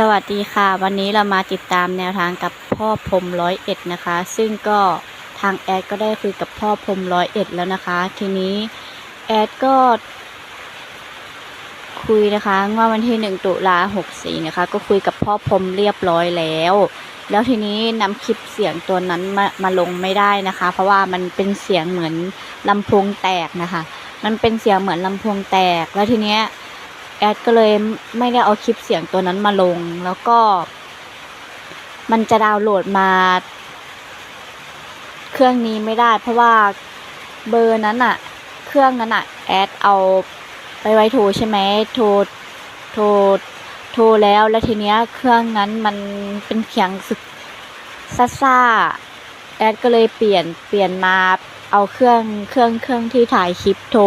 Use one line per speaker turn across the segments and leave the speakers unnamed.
สวัสดีค่ะ วันนี้เรามาติดตามแนวทางกับพ่อพรมร้อยเอ็ดนะคะ ซึ่งก็ทางแอดก็ได้คุยกับพ่อพรมร้อยเอ็ดแล้วนะคะ ทีนี้แอดก็ คุยนะคะเมื่อวันที่หนึ่งตุลาหกสี่นะคะ ก็คุยกับพ่อพรมเรียบร้อยแล้ว แล้วทีนี้นำคลิปเสียงตัวนั้นมามาลงไม่ได้นะคะ เพราะว่ามันเป็นเสียงเหมือนลำโพงแตกนะคะ มันเป็นเสียงเหมือนลำโพงแตกแล้วทีเนี้ย แอดก็เลยไม่ได้เอาคลิปเสียงตัวนั้นมาลง แล้วก็ มันจะดาวน์โหลดมา เครื่องนี้ไม่ได้เพราะว่าเบอร์นั้นอะเครื่องนั้นอะแอดเอาไปไว้โทรใช่ไหมโทรโทรโทรแล้วแล้วทีเนี้ยเครื่องนั้นมันเป็นเสียงสึกซ่าซ่าแอดก็เลยเปลี่ยนเปลี่ยนมาเอาเครื่องเครื่องเครื่องที่ถ่ายคลิปโทร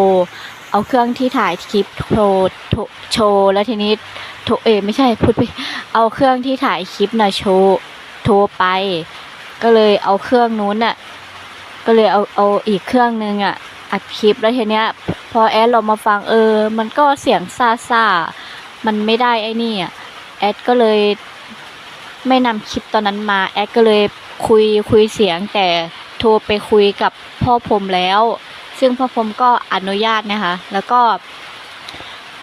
เอาเครื่องที่ถ่ายคลิปโทรโทรโชว์แล้วทีนี้โทเอไม่ใช่พูดไปเอาเครื่องที่ถ่ายคลิปน่ะโชว์โทรไป ก็เลยเอาเครื่องนู้นน่ะ ก็เลยเอาเอาอีกเครื่องนึงอะอัดคลิปแล้วทีเนี้ย พอแอดเรามาฟังเออ มันก็เสียงซ่าซ่ามันไม่ได้ไอ้นี่อะแอดก็เลยไม่นำคลิปตอนนั้นมาแอดก็เลยคุยคุยเสียงแต่โทรไปคุยกับพ่อผมแล้ว ซึ่งพ่อผมก็อนุญาตนะคะ แล้วก็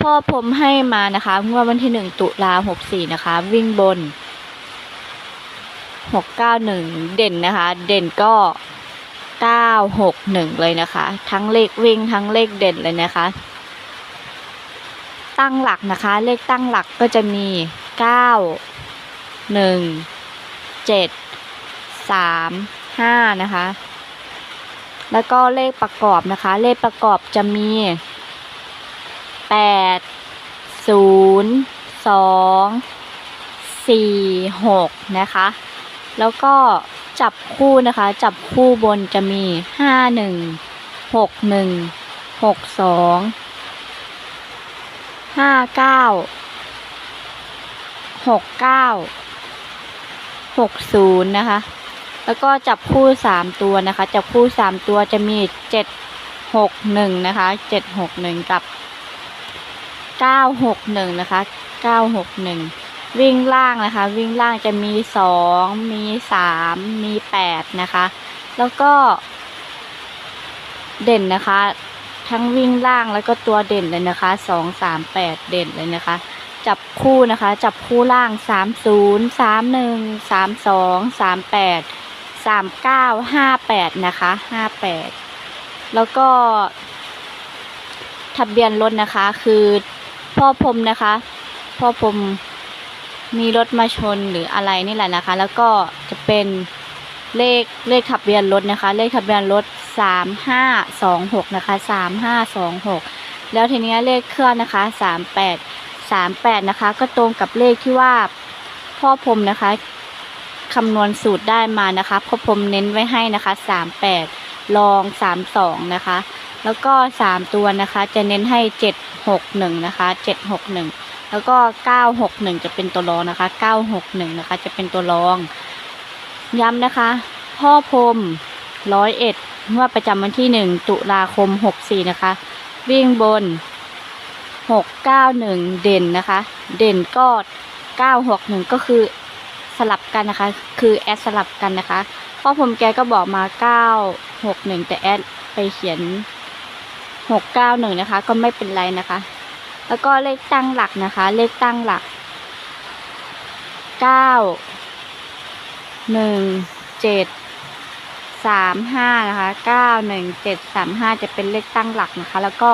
พ่อผมให้มานะคะเมื่อวันที่หนึ่งตุลาหกสี่นะคะ วิ่งบนหกเก้าหนึ่งเด่นนะคะ เด่นก็เก้าหกหนึ่งเลยนะคะ ทั้งเลขวิ่งทั้งเลขเด่นเลยนะคะ ตั้งหลักนะคะ เลขตั้งหลักก็จะมีเก้าหนึ่งเจ็ดสามห้านะคะ แล้วก็เลขประกอบนะคะ เลขประกอบจะมีแปดศูนย์สองสี่หกนะคะ แล้วก็จับคู่นะคะ จับคู่บนจะมีห้าหนึ่งหกหนึ่งหกสองห้าเก้าหกเก้าหกศูนย์นะคะ แล้วก็จับคู่สามตัวนะคะ จับคู่สามตัวจะมีเจ็ดหกหนึ่งนะคะเจ็ดหกหนึ่งกับเก้าหกหนึ่งนะคะเก้าหกหนึ่งวิ่งล่างนะคะ วิ่งล่างจะมีสองมีสามมีแปดนะคะ แล้วก็ เด่นนะคะ ทั้งวิ่งล่างแล้วก็ตัวเด่นเลยนะคะสองสามแปดเด่นเลยนะคะ จับคู่นะคะ จับคู่ล่างสามศูนย์สามหนึ่งสามสองสามแปด สามเก้าห้าแปดนะคะห้าแปดแล้วก็ ทะเบียนรถนะคะ คือพ่อพรมนะคะ พ่อพรมมีรถมาชนหรืออะไรนี่แหละนะคะ แล้วก็จะเป็นเลขเลขทะเบียนรถนะคะ เลขทะเบียนรถสามห้าสองหกนะคะสามห้าสองหกแล้วทีนี้เลขเครื่องนะคะสามแปดสามแปดนะคะ ก็ตรงกับเลขที่ว่าพ่อพรมนะคะ คำนวณสูตรได้มานะคะพ่อผมเน้นไว้ให้นะคะสามแปดลองสามสองนะคะ แล้วก็สามตัวนะคะ จะเน้นให้เจ็ดหกหนึ่งนะคะเจ็ดหกหนึ่งแล้วก็เก้าหกหนึ่งจะเป็นตัวรองนะคะเก้าหกหนึ่งนะคะ จะเป็นตัวรอง ย้ำนะคะ พ่อพรมร้อยเอ็ดเมื่อประจำวันที่หนึ่งตุลาคมหกสี่นะคะ วิ่งบนหกเก้าหนึ่งเด่นนะคะ เด่นก็เก้าหกหนึ่งก็คือ สลับกันนะคะ คือแอดสลับกันนะคะเพ่อผมแกก็บอกมาเก้าหกหนึ่งแต่แอดไปเขียนหกเก้าหนึ่งนะคะ ก็ไม่เป็นไรนะคะ แล้วก็เลขตั้งหลักนะคะ เลขตั้งหลักเก้าหนึ่งเจ็ดสามห้านะคะเก้าหนึ่งเจ็ดสามห้าจะเป็นเลขตั้งหลักนะคะ แล้วก็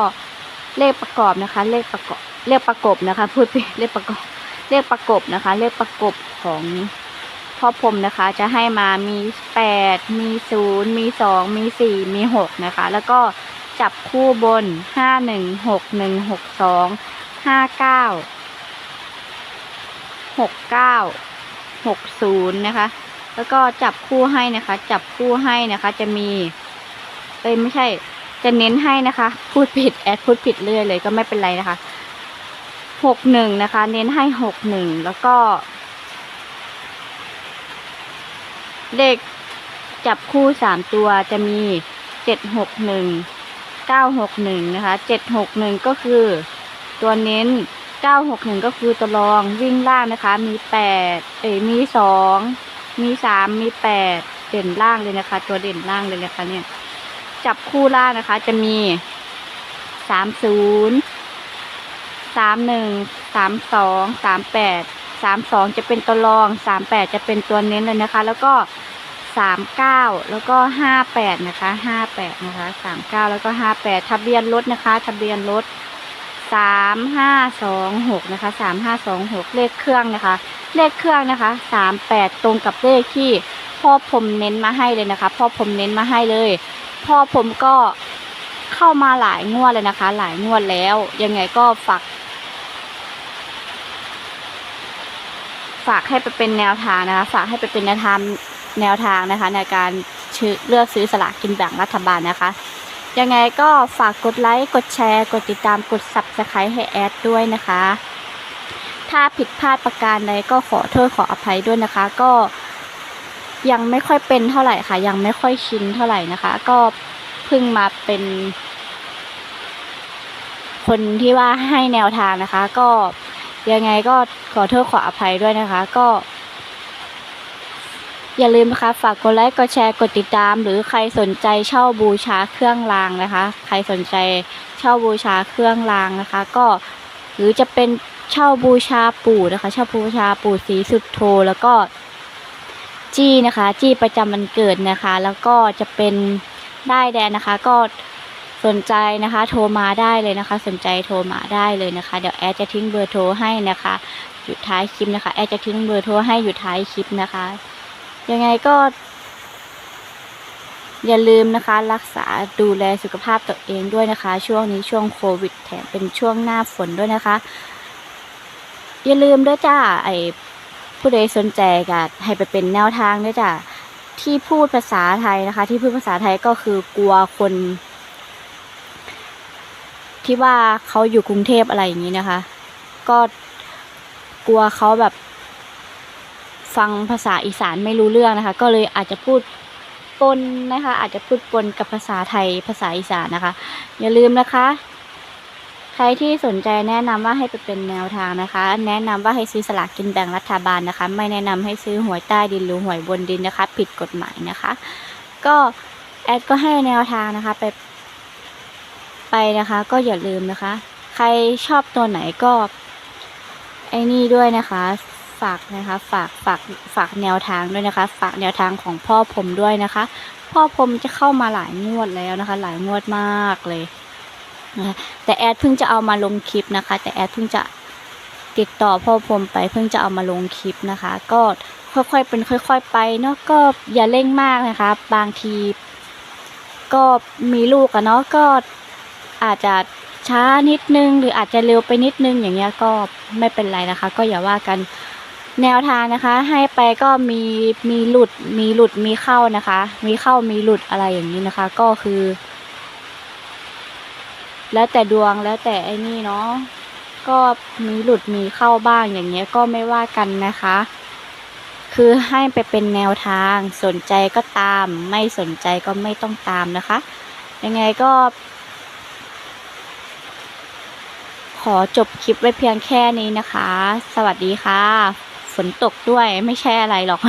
เลขประกอบนะคะ เลขประกอบเลขประกบนะคะ พูดไปเลขประกอบ เลขประกบนะคะ เลขประกบของพ่อพรมนะคะ จะให้มามีแปดมีศูนย์มีสองมีสี่มีหกนะคะ แล้วก็จับคู่บนห้าหนึ่งหกหนึ่งหกสองห้าเก้าหกเก้าหกศูนย์นะคะ แล้วก็จับคู่ให้นะคะ จับคู่ให้นะคะ จะมีเอ้ยไม่ใช่จะเน้นให้นะคะ พูดผิดแอดพูดผิดเรื่อยเลยก็ไม่เป็นไรนะคะ หกหนึ่งนะคะ เน้นให้หกหนึ่งแล้วก็ เลขจับคู่สามตัวจะมีเจ็ดหกหนึ่งเก้าหกหนึ่งนะคะเจ็ดหกหนึ่งก็คือตัวเน้นเก้าหกหนึ่งก็คือตัวรองวิ่งล่างนะคะ มีแปดเอ้มีสองมีสามมีแปดเด่นล่างเลยนะคะ ตัวเด่นล่างเลยนะคะเนี่ยจับคู่ล่างนะคะ จะมีสามศูนย์ สามหนึ่งสามสองสามแปดสามสองจะเป็นตัวรองสามแปดจะเป็นตัวเน้นเลยนะคะ แล้วก็สามเก้าแล้วก็ห้าแปดนะคะห้าแปดนะคะสามเก้าแล้วก็ห้าแปดทะเบียนรถนะคะ ทะเบียนรถสามห้าสองหกนะคะสามห้าสองหกเลขเครื่องนะคะ เลขเครื่องนะคะสามแปดตรงกับเลขที่พ่อผมเน้นมาให้เลยนะคะ พ่อผมเน้นมาให้เลย พ่อผมก็เข้ามาหลายงวดเลยนะคะ หลายงวดแล้ว ยังไงก็ฝาก ฝากให้ไปเป็นแนวทางนะคะ ฝากให้ไปเป็นแนวทางแนวทางนะคะ ในการเลือกซื้อสลากกินแบ่งรัฐบาลนะคะ ยังไงก็ฝากกดไลค์กดแชร์ กดติดตามกด subscribe ให้แอดด้วยนะคะ ถ้าผิดพลาดประการใดก็ขอโทษขออภัยด้วยนะคะ ก็ยังไม่ค่อยเป็นเท่าไหร่ค่ะ ยังไม่ค่อยชินเท่าไหร่นะคะ ก็เพิ่งมาเป็น คนที่ว่าให้แนวทางนะคะ ก็ ยังไงก็ขอโทษขออภัยด้วยนะคะ ก็ อย่าลืมนะคะ ฝากกดไลค์กดแชร์กดติดตาม หรือใครสนใจเช่าบูชาเครื่องรางนะคะ ใครสนใจเช่าบูชาเครื่องรางนะคะ ก็หรือจะเป็นเช่าบูชาปู่นะคะ เช่าบูชาปู่ศรีสุดโทแล้วก็จี้นะคะ จี้ประจำวันเกิดนะคะ แล้วก็จะเป็นได้แดนนะคะ ก็ สนใจนะคะ โทรมาได้เลยนะคะ สนใจโทรมาได้เลยนะคะ เดี๋ยวแอดจะทิ้งเบอร์โทรให้นะคะอยู่ท้ายคลิปนะคะ แอดจะทิ้งเบอร์โทรให้อยู่ท้ายคลิปนะคะ ยังไงก็ อย่าลืมนะคะ รักษาดูแลสุขภาพตัวเองด้วยนะคะ ช่วงนี้ช่วงโควิด แถมเป็นช่วงหน้าฝนด้วยนะคะ อย่าลืมด้วยจ้าไอผู้ใดสนใจก็ให้ไปเป็นแนวทางด้วยจ้าที่พูดภาษาไทยนะคะ ที่พูดภาษาไทยก็คือกลัวคน ที่ว่าเขาอยู่กรุงเทพอะไรอย่างนี้นะคะ ก็กลัวเขาแบบฟังภาษาอีสานไม่รู้เรื่องนะคะ ก็เลยอาจจะพูดปนนะคะ อาจจะพูดปนกับภาษาไทยภาษาอีสานนะคะ อย่าลืมนะคะ ใครที่สนใจแนะนำว่าให้ไปเป็นแนวทางนะคะ แนะนำว่าให้ซื้อสลากกินแบ่งรัฐบาลนะคะ ไม่แนะนำให้ซื้อหวยใต้ดินหรือหวยบนดินนะคะ ผิดกฎหมายนะคะ ก็แอดก็ให้แนวทางนะคะไป ไปนะคะ ก็อย่าลืมนะคะ ใครชอบตัวไหนก็ ไอ้นี่ด้วยนะคะ ฝากนะคะ ฝากฝากฝากแนวทางด้วยนะคะ ฝากแนวทางของพ่อผมด้วยนะคะ พ่อผมจะเข้ามาหลายงวดแล้วนะคะ หลายงวดมากเลยนะแต่แอดเพิ่งจะเอามาลงคลิปนะคะ แต่แอดเพิ่งจะติดต่อพ่อผมไปเพิ่งจะเอามาลงคลิปนะคะ ก็ค่อยๆเป็นค่อย ๆ ไปเนาะก็อย่าเร่งมากนะคะ บางทีก็มีลูกอะเนาะก็ อาจจะช้านิดนึง หรืออาจจะเร็วไปนิดนึงอย่างเงี้ยก็ไม่เป็นไรนะคะ ก็อย่าว่ากันแนวทางนะคะ ให้ไปก็มีมีหลุดมีหลุดมีเข้านะคะ มีเข้ามีหลุดอะไรอย่างนี้นะคะ ก็คือ แล้วแต่ดวงแล้วแต่ไอ้นี่เนาะก็มีหลุดมีเข้าบ้างอย่างเงี้ยก็ไม่ว่ากันนะคะ คือให้ไปเป็นแนวทางสนใจก็ตาม ไม่สนใจก็ไม่ต้องตามนะคะ ยังไงก็ ขอจบคลิปไว้เพียงแค่นี้นะคะ สวัสดีค่ะ ฝนตกด้วยไม่ใช่อะไรหรอก